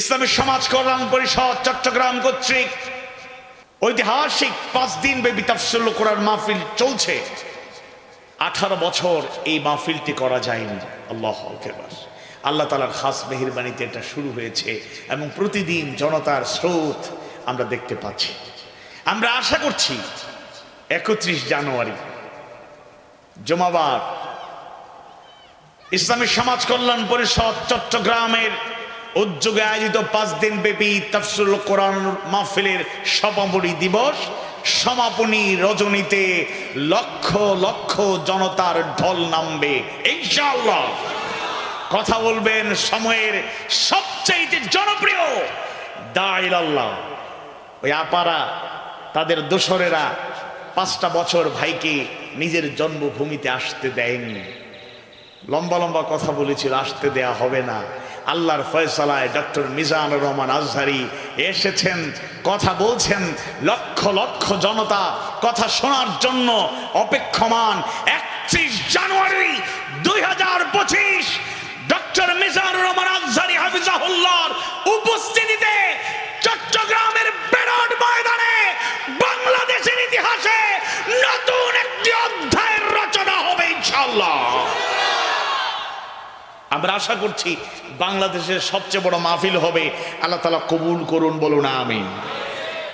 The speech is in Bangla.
ইসলামী সমাজ কল্যাণ পরিষদ, চট্টগ্রাম কর্তৃক ঐতিহাসিক পাঁচ দিন ব্যাপী তাফসুল করার মাহফিল চলছে। আঠারো বছর এই মাহফিলটি করা যায়নি। আল্লাহ আল্লাহ তালার খাস মেহরবানিতে এটা শুরু হয়েছে এবং প্রতিদিন জনতার স্রোত আমরা দেখতে পাচ্ছি। আমরা আশা করছি একত্রিশ জানুয়ারি, জমাবার, ইসলামী সমাজ কল্যাণ পরিষদ, চট্টগ্রামের উদ্যোগে আয়োজিত পাঁচ দিন ব্যাপী তাফসুল কোরআন মাহফিলের সমাপনী দিবস, সমাপনী রজনীতে লক্ষ লক্ষ জনতার ঢল নামবে। ইনশাআল্লাহ। কথা বলবেন সময়ের সবচেয়ে জনপ্রিয় দাইল আল্লাহ ওই আপারা, তাদের দোসরেরা পাঁচটা বছর ভাইকে নিজের জন্মভূমিতে আসতে দেয়নি। লম্বা লম্বা কথা বলেছিল, আসতে দেয়া হবে না। আল্লাহর ফয়সালায় ডক্টর মিজানুর রহমান আজহারি এসেছেন, কথা বলছেন, লক্ষ লক্ষ জনতা কথা শোনার জন্য অপেক্ষমান। একত্রিশ জানুয়ারি দুই হাজার পঁচিশ, ডক্টর মিজানুর রহমান আজহারি হাফিজাহুল্লাহর উপস্থিতিতে চট্টগ্রামের আমরা আশা করছি বাংলাদেশের সবচেয়ে বড় মাহফিল হবে। আল্লাহ তালা কবুল করুন বলুন আমিন।